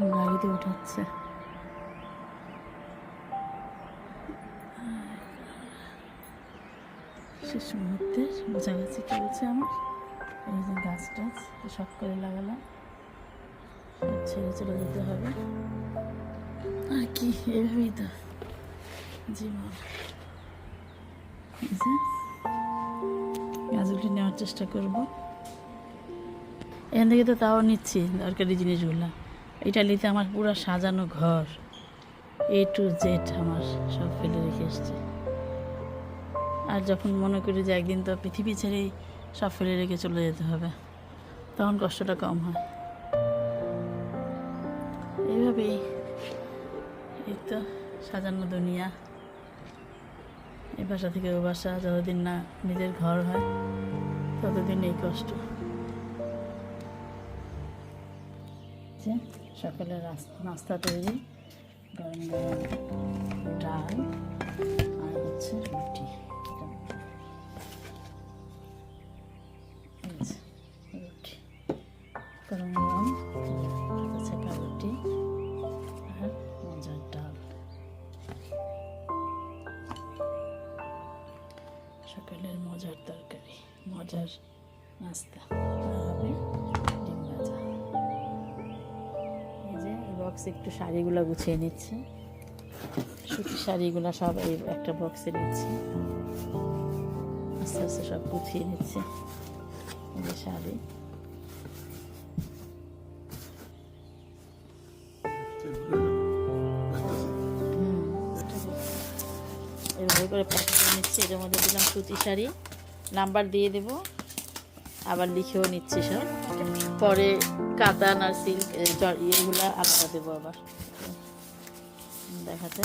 গাড়িতে উঠাচ্ছে। শেষ মুহূর্তে গোছাগাছি চলছে আমার। এই যে গাছ টাছ সব করে লাগালাম। ছেড়ে চলে যেতে হবে। আর কি, এভাবেই তো জীবন। গাছগুলি নেওয়ার চেষ্টা করব। এখান থেকে তো তাও নিচ্ছি দরকারি জিনিসগুলো। এটা নিতে আমার পুরো সাজানো ঘর এ টু জেড আমার সব ফেলে রেখে এসছে। আর যখন মনে করি যে একদিন তো পৃথিবী ছেড়েই সব ফেলে রেখে চলে যেতে হবে, তখন কষ্টটা কম হয়। এইভাবেই এই তো সাজানো দুনিয়া। এ বাসা থেকে ও বাসা যতদিন না নিজের ঘর হয়, ততদিন এই কষ্ট। যে সকালে নাস্তা তৈরি, গরম গরম ডাল আর হচ্ছে রুটি। রুটি। গরম গরম ছেঁকা রুটি আর মজার ডাল। সকালের মজার তরকারি, মজার নাস্তা। হবে বক্সে একটু শাড়িগুলো গুছিয়ে নিচ্ছে। সুতির শাড়িগুলো সব এই একটা বক্সে নিচ্ছে। আস্তে আস্তে সব গুছিয়ে নিচ্ছে শাড়ি। এভাবে করে প্যাক নিচ্ছি মধ্যে দিলাম সুতি শাড়ি। নাম্বার দিয়ে দেব, আবার লিখেও নিচ্ছি সব। পরে কাতান আর সিল্ক ইয়েগুলো আলাদা দেবো আবার। দেখাতে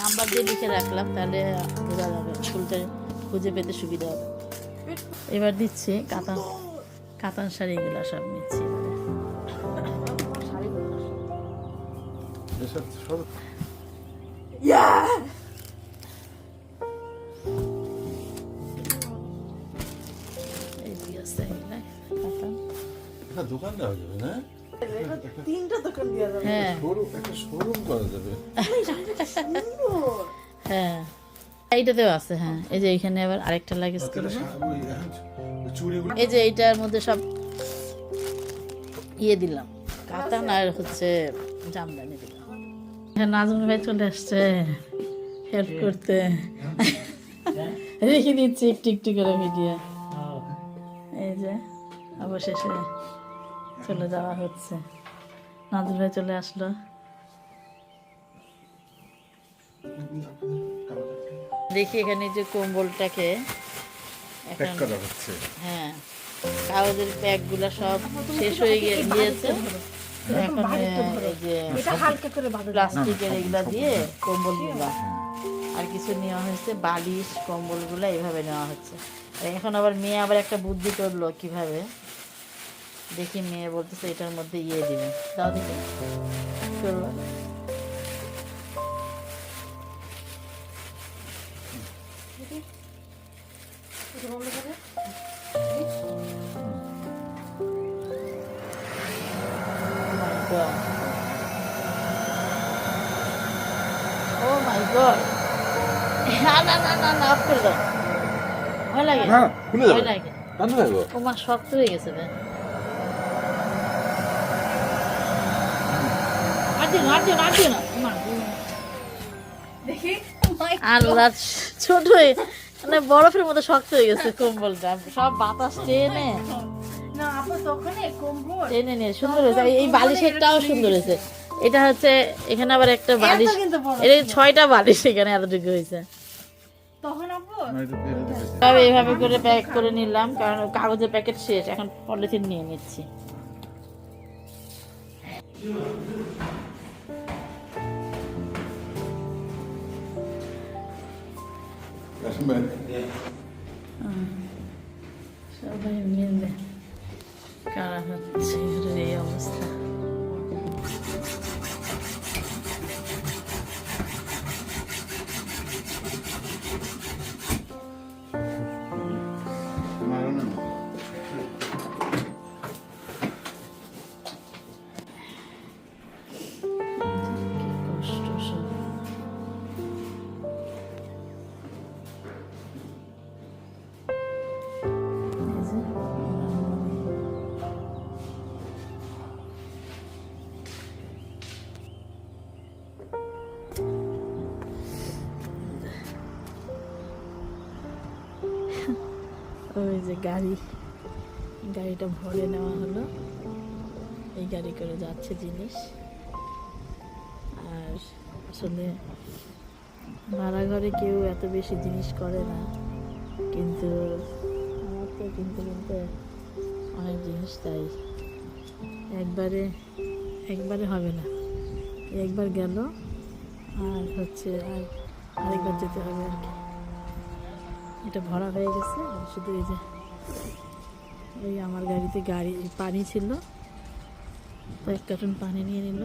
নাম্বার দিয়ে লিখে রাখলাম তাহলে বোঝা যাবে ফুলটা খুঁজে পেতে সুবিধা হবে। এবার দিচ্ছি কাতান কাতান শাড়িগুলো সব নিচ্ছি এবারে। একটা দোকান দেওয়া যাবে না? তিনটা দোকান দেওয়া যাবে। হ্যাঁ। শোরুম একটা শোরুম করা যাবে। হ্যাঁ। এইটাতেও আছে হ্যাঁ। এই যে এখানে আবার আরেকটা ওই চুড়িগুলো। এই যে এইটার মধ্যে সব ইয়ে দিলাম। কাতান আর হচ্ছে জামদানি দিলাম। হ্যাঁ নাজমুল ভাই চলে আসছে। হেল্প করতে। রেখে দিচ্ছি একটু একটু করে ভিডিও। এই যে অবশেষে। চলে যাওয়া হচ্ছে। নাজমুল ভাই চলে আসলো। দেখি এখানে যে কম্বলটাকে হ্যাঁ কাগজের সব শেষ হয়ে গিয়েছে। এখন এই যে এটা হালকা করে বাঁধা। যাবে প্লাস্টিকের এগুলা দিয়ে কম্বলগুলা। আর কিছু নেওয়া হয়েছে বালিশ কম্বলগুলো এইভাবে নেওয়া হচ্ছে। আর এখন আবার মেয়ে আবার একটা বুদ্ধি করল কীভাবে দেখি মেয়ে বলতেছে এটার মধ্যে ইয়ে দিবে। দাও দেখি। Oh my God. না না না না অফ করে দাও। ভয় লাগে? হ্যাঁ ভয় লাগে। ও মা শক্ত হয়ে গেছে রে আর দিও না, আর দিও না, আর দিও না। ও মা, দেখি আল্লাহ ছোট মানে বরফের মতো শক্ত হয়ে গেছে কম্বলটা। সব বাতাস টেনে। না আপু তখন কম্বল। টেনে নিয়ে সুন্দর হয়েছে। এই- এই বালিশেরটাও সুন্দর হয়েছে। এটা হচ্ছে এখানে আবার একটা বালিশ। এটা ছয়টা বালিশ এখানে এতটুকু হয়েছে। তখন তবে এইভাবে করে প্যাক করে নিলাম কারণ কাগজের প্যাকেট শেষ। এখন পলিথিন নিয়ে নিচ্ছি। সবাই মিলে কারা হচ্ছে ঘরের এই অবস্থা ওই যে গাড়ি, গাড়িটা ভরে নেওয়া হলো। এই গাড়ি করে যাচ্ছে জিনিস। আর আসলে ভাড়া ঘরে কেউ এত বেশি জিনিস করে না। কিন্তু আমার তো কিনতে কিনতে অনেক জিনিস তাই। একবারে একবারে হবে না। একবার গেল, আর হচ্ছে আর আরেকবার যেতে হবে আর কি। এটা ভরা হয়ে গেছে। শুধু এই যে এই আমার গাড়িতে গাড়ি, পানি ছিল। এক কার্টুন পানি নিয়ে নিল।